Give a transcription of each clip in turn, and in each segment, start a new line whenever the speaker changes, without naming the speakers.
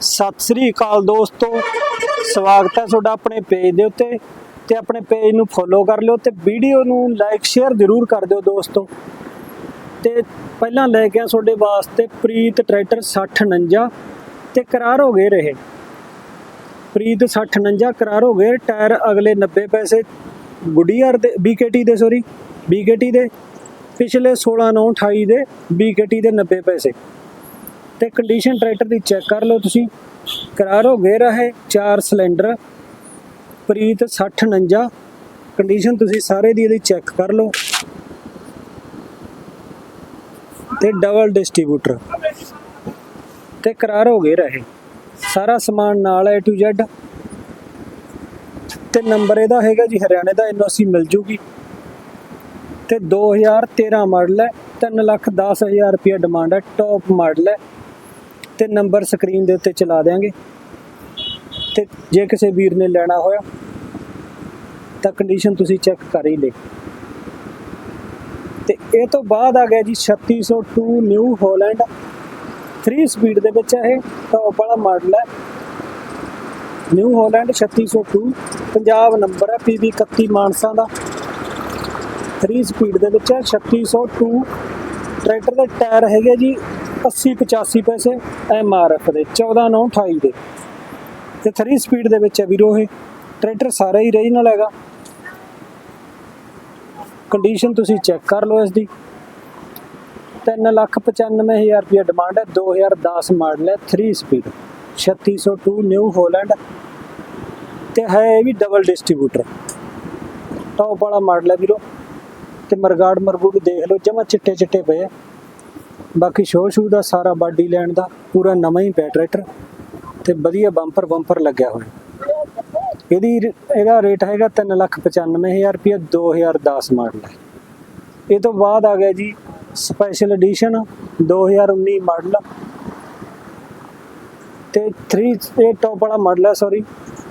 ਸਤਿ ਸ੍ਰੀ ਅਕਾਲ ਦੋਸਤੋ। ਸਵਾਗਤ ਹੈ ਤੁਹਾਡਾ ਆਪਣੇ ਪੇਜ ਦੇ ਉੱਤੇ ਤੇ ਆਪਣੇ ਪੇਜ ਨੂੰ ਫੋਲੋ ਕਰ ਲਿਓ ਤੇ ਵੀਡੀਓ ਨੂੰ ਲਾਈਕ ਸ਼ੇਅਰ ਜ਼ਰੂਰ ਕਰ ਦਿਓ ਦੋਸਤੋ। ਤੇ ਪਹਿਲਾਂ ਲੈ ਕੇ ਆ ਤੁਹਾਡੇ ਵਾਸਤੇ ਪ੍ਰੀਤ ਟਰੈਕਟਰ 6049 ਤੇ ਕਰਾਰ ਹੋ ਗਏ ਰਹੇ। ਪ੍ਰੀਤ 6049 ਕਰਾਰ ਹੋ ਗਏ, ਟਾਇਰ ਅਗਲੇ 90 ਪੈਸੇ ਗੁੱਡੀਆਰ ਦੇ, ਬੀਕੇਟੀ ਦੇ ਸੋਰੀ ਬੀਕੇਟੀ ਦੇ, ਪਿਛਲੇ 16 9 28 ਦੇ ਬੀਕੇਟੀ ਦੇ 90 ਪੈਸੇ। ਤੇ ਕੰਡੀਸ਼ਨ ਟਰੈਕਟਰ ਦੀ ਚੈੱਕ ਕਰ ਲਓ ਤੁਸੀਂ। ਕਰਾਰ ਹੋ ਗਏ ਰਹੇ ਚਾਰ ਸਿਲੰਡਰ ਪ੍ਰੀਤ 6049 ਕੰਡੀਸ਼ਨ ਤੁਸੀਂ ਸਾਰੇ ਦੀ ਇਹਦੀ ਚੈੱਕ ਕਰ ਲਓ। ਤੇ ਡਬਲ ਡਿਸਟ੍ਰੀਬਿਊਟਰ ਤੇ ਕਰਾਰ ਹੋ ਗਏ ਰਹੇ ਸਾਰਾ ਸਮਾਨ ਨਾਲ ਹੈ ਟੂ Z ਤੇ ਨੰਬਰ ਇਹਦਾ ਹੈਗਾ ਜੀ ਹਰਿਆਣੇ ਦਾ ਐਨਓਸੀ ਮਿਲ ਜੂਗੀ। ਤੇ 2013 ਮਾਡਲ ਹੈ 3 ਲੱਖ 10000 ਰੁਪਏ ਡਿਮਾਂਡ ਹੈ ਟੌਪ ਮਾਡਲ ਹੈ। ਤੇ ਨੰਬਰ ਸਕਰੀਨ ਦੇ ਉੱਤੇ ਚਲਾ ਦੇਾਂਗੇ ਤੇ ਜੇ ਕਿਸੇ ਵੀਰ ਨੇ ਲੈਣਾ ਹੋਇਆ, ਤਾਂ ਕੰਡੀਸ਼ਨ ਤੁਸੀਂ ਚੈੱਕ ਕਰ ਹੀ ਲੈ ਤੇ ਇਹ ਤੋਂ ਬਾਅਦ ਆ ਗਿਆ ਜੀ 3602 ਨਿਊ ਹਾਲੈਂਡ 3 ਸਪੀਡ ਦੇ ਵਿੱਚ ਹੈ ਇਹ ਟੌਪ ਵਾਲਾ ਮਾਡਲ ਹੈ ਨਿਊ ਹਾਲੈਂਡ 3602 ਪੰਜਾਬ ਨੰਬਰ ਹੈ PB 31 ਮਾਨਸਾ ਦਾ। 3 ਸਪੀਡ ਦੇ ਵਿੱਚ ਹੈ 3602 ਟਰੈਕਟਰ ਦੇ ਟਾਇਰ ਹੈਗੇ ਜੀ 80 85 ਪੈਸੇ ਐਮਆਰਐਫ ਦੇ 14 9 28 ਦੇ। ਤੇ 3 ਸਪੀਡ ਦੇ ਵਿੱਚ ਹੈ ਵੀਰੋ ਇਹ। ਟਰੈਕਟਰ ਸਾਰਾ ਹੀ ਰੀਜਨਲ ਹੈਗਾ। ਕੰਡੀਸ਼ਨ ਤੁਸੀਂ ਚੈੱਕ ਕਰ ਲਓ ਇਸ ਦੀ। 395000 ਰੁਪਏ ਡਿਮਾਂਡ ਹੈ 2010 ਮਾਡਲ ਹੈ 3 ਸਪੀਡ 3602 ਨਿਊ ਹੋਲੈਂਡ ਤੇ ਹੈ ਇਹ ਵੀ ਡਬਲ ਡਿਸਟ੍ਰੀਬਿਊਟਰ ਟੌਪ ਵਾਲਾ ਮਾਡਲ ਹੈ ਵੀਰੋ। ਤੇ ਮਰਗਾੜ ਮਰਗੂੜ ਦੇਖ ਲਓ, ਜਮਾ ਚਿੱਟੇ ਚਿੱਟੇ ਪਏ ਆ। ਬਾਕੀ ਸ਼ੋਅ ਸ਼ੂ ਦਾ, ਸਾਰਾ ਬਾਡੀ ਲੈਣ ਦਾ, ਪੂਰਾ ਨਵਾਂ ਹੀ ਪਿਆ ਟਰੈਕਟਰ ਤੇ ਵਧੀਆ ਬੰਪਰ ਬੰਪਰ ਲੱਗਿਆ ਹੋਇਆ। ਇਹਦੀ ਇਹਦਾ ਰੇਟ ਹੈਗਾ 395000 ਰੁਪਏ 2010 ਮਾਡਲ ਹੈ। ਇਹ ਤੋਂ ਬਾਅਦ ਆ ਗਿਆ ਜੀ ਸਪੈਸ਼ਲ ਐਡੀਸ਼ਨ 2019 ਮਾਡਲ। ਤੇ 3 ਇਹ ਟੌਪ ਵਾਲਾ ਮਾਡਲ ਹੈ ਸੌਰੀ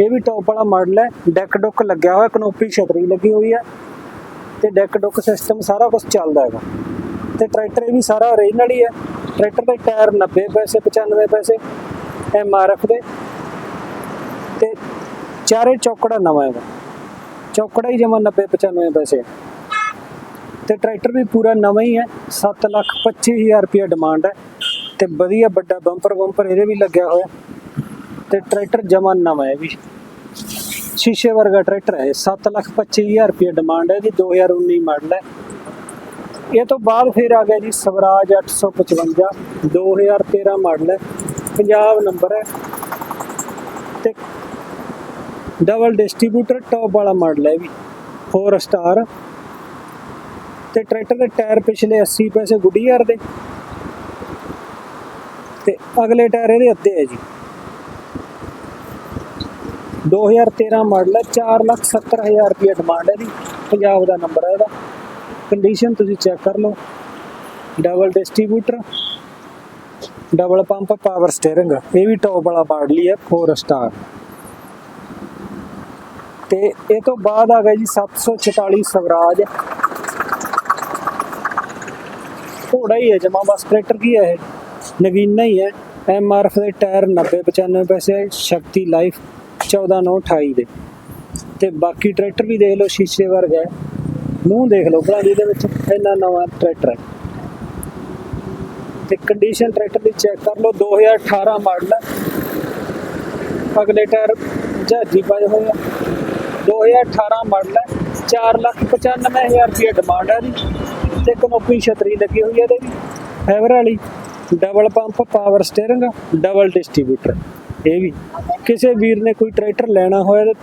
ਇਹ ਵੀ ਟੌਪ ਵਾਲਾ ਮਾਡਲ ਹੈ। ਡੈਕ ਡੁੱਕ ਲੱਗਿਆ ਹੋਇਆ, ਕਨੋਪੀ ਛਤਰੀ ਲੱਗੀ ਹੋਈ ਹੈ। ਤੇ ਡੈਕ ਡੁੱਕ ਸਿਸਟਮ ਸਾਰਾ ਕੁਝ ਚੱਲਦਾ ਹੈਗਾ। ਤੇ ਟਰੈਕਟਰ ਇਹ ਵੀ ਸਾਰਾ ਓਰੀਜਨਲ ਹੀ ਹੈ। ਟਰੈਕਟਰ ਦੇ ਟਾਇਰ 90 ਪੈਸੇ 95 ਪੈਸੇ ਐਮਆਰਐਫ ਦੇ। ਤੇ ਚਾਰੇ ਚੌਕੜਾ ਨਵਾਂ ਹੈਗਾ ਚੌਕੜਾ ਹੀ ਜਮਾ 90 95 ਪੈਸੇ। ਤੇ ਟਰੈਕਟਰ ਵੀ ਪੂਰਾ ਨਵਾਂ ਹੀ ਹੈ। 7 ਲੱਖ 25000 ਰੁਪਏ ਡਿਮਾਂਡ ਹੈ। ਤੇ ਵਧੀਆ ਵੱਡਾ ਬੰਪਰ ਬੰਪਰ ਇਹਦੇ ਵੀ ਲੱਗਿਆ ਹੋਇਆ। ਤੇ ਟਰੈਕਟਰ ਜਮਾ ਨਵਾਂ ਹੈ ਵੀ। ਸ਼ੀਸ਼ੇ ਵਰਗਾ ਟਰੈਕਟਰ ਹੈ। 7 ਲੱਖ 25000 ਰੁਪਏ ਡਿਮਾਂਡ ਹੈ ਇਹਦੀ 2019 ਮਾਡਲ ਹੈ। ਇਹ ਤੋਂ ਬਾਅਦ ਫਿਰ ਆ ਗਿਆ ਜੀ ਸਵਰਾਜ 855 2013 ਮਾਡਲ ਹੈ, ਪੰਜਾਬ ਨੰਬਰ ਹੈ ਤੇ ਡਬਲ ਡਿਸਟ੍ਰੀਬਿਊਟਰ ਟੌਪ ਵਾਲਾ ਮਾਡਲ ਹੈ ਵੀ 4 ਸਟਾਰ ਤੇ ਟਰੈਕਟਰ ਦੇ ਟਾਇਰ ਪਿਛਲੇ 80 ਪੈਸੇ ਗੁੱਡੀਆਰ ਦੇ ਤੇ ਅਗਲੇ ਟਾਇਰ ਇਹਦੇ ਅੱਧੇ ਹੈ ਜੀ। 2013 ਮਾਡਲ ਹੈ 470000 ਰੁਪਏ ਡਿਮਾਂਡ ਹੈ ਦੀ ਪੰਜਾਬ ਦਾ ਨੰਬਰ ਹੈ ਇਹਦਾ। ਕੰਡੀਸ਼ਨ ਤੁਸੀਂ ਚੈੱਕ ਕਰ ਲਓ। Double distributor double pump power steering ਇਹ ਵੀ ਟੌਪ ਵਾਲਾ ਮਾਡਲ ਹੀ ਹੈ 4 ਸਟਾਰ ਤੇ ਇਹ ਤੋਂ ਬਾਅਦ ਆ ਗਿਆ ਜੀ 744 ਸਵਰਾਜ। ਘੋੜਾ ਹੀ ਹੈ ਜਮਾ, ਬਸ ਟਰੈਕਟਰ ਕੀ ਹੈ ਇਹ? ਨਗੀਨਾ ਹੀ ਹੈ। ਐਮ ਆਰ ਐਫ ਦੇ ਟਾਇਰ 90 95 ਪੈਸੇ, ਸ਼ਕਤੀ ਲਾਈਫ 14 9 28 ਦੇ। ਤੇ ਬਾਕੀ ਟਰੈਕਟਰ ਵੀ ਦੇਖ ਲਓ, ਸ਼ੀਸ਼ੇ ਵਰਗਾ ਹੈ। ਮੂੰਹ ਦੇਖ ਲਓ ਭਲਾ ਇਹਦੇ ਵਿੱਚ ਇੰਨਾ ਨਵਾਂ ਟਰੈਕਟਰ ਹੈ। ਤੇ ਕੰਡੀਸ਼ਨ ਟਰੈਕਟਰ ਦੀ ਚੈੱਕ ਕਰ ਲਓ 2018 ਮਾਡਲ ਹੈ। ਅਗਲੇ ਟਾਇਰ ਜਹਾਜੀ ਪਾਏ ਹੋਏ ਆ। 2018 ਮਾਡਲ ਹੈ। 495000 ਰੁਪਏ ਡਿਮਾਂਡ ਹੈ ਦੀ ਤੇ ਕਨੋਪੀ ਛਤਰੀ ਲੱਗੀ ਹੋਈ ਹੈ ਇਹਦੇ ਵੀ। ਫਾਈਬਰ ਵਾਲੀ double pump power steering double distributor ਇਹ ਵੀ। ਕਿਸੇ ਵੀਰ ਨੇ ਕੋਈ ਟਰੈਕਟਰ ਲੈਣਾ ਹੋਇਆ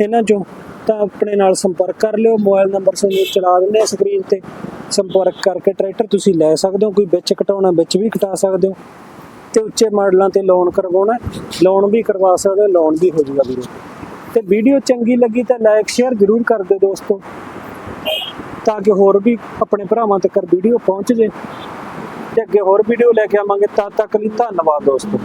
ਇਹਨਾਂ ਚੋਂ ਤਾਂ ਆਪਣੇ ਨਾਲ ਸੰਪਰਕ ਕਰ ਲਿਓ। ਮੋਬਾਈਲ ਨੰਬਰ ਤੁਹਾਨੂੰ ਚਲਾ ਦਿੰਦੇ ਆ ਸਕਰੀਨ ਤੇ। ਸੰਪਰਕ ਕਰਕੇ ਟਰੈਕਟਰ ਤੁਸੀਂ ਲੈ ਸਕਦੇ ਹੋ। ਕੋਈ ਵਿੱਚ ਘਟਾਉਣਾ ਵਿੱਚ ਵੀ ਕਟਾ ਸਕਦੇ ਹੋ। ਤੇ ਉੱਚੇ ਮਾਡਲਾਂ ਤੇ ਲੋਨ ਕਰਵਾਉਣਾ ਲੋਨ ਵੀ ਕਰਵਾ ਸਕਦੇ ਹੋ ਲੋਨ ਵੀ ਹੋ ਜਾਊਗਾ ਵੀਰੇ। ਤੇ ਵੀਡੀਓ ਚੰਗੀ ਲੱਗੀ ਤਾਂ ਲਾਈਕ ਸ਼ੇਅਰ ਜ਼ਰੂਰ ਕਰ ਦਿਓ ਦੋਸਤੋ। ਤਾਂ ਕਿ ਹੋਰ ਵੀ ਆਪਣੇ ਭਰਾਵਾਂ ਤੱਕ ਵੀਡੀਓ ਪਹੁੰਚ ਜੇ। ਤੇ ਅੱਗੇ ਹੋਰ ਵੀਡੀਓ ਲੈ ਕੇ ਆਵਾਂਗੇ। ਤਦ ਤੱਕ ਲਈ ਧੰਨਵਾਦ ਦੋਸਤੋ।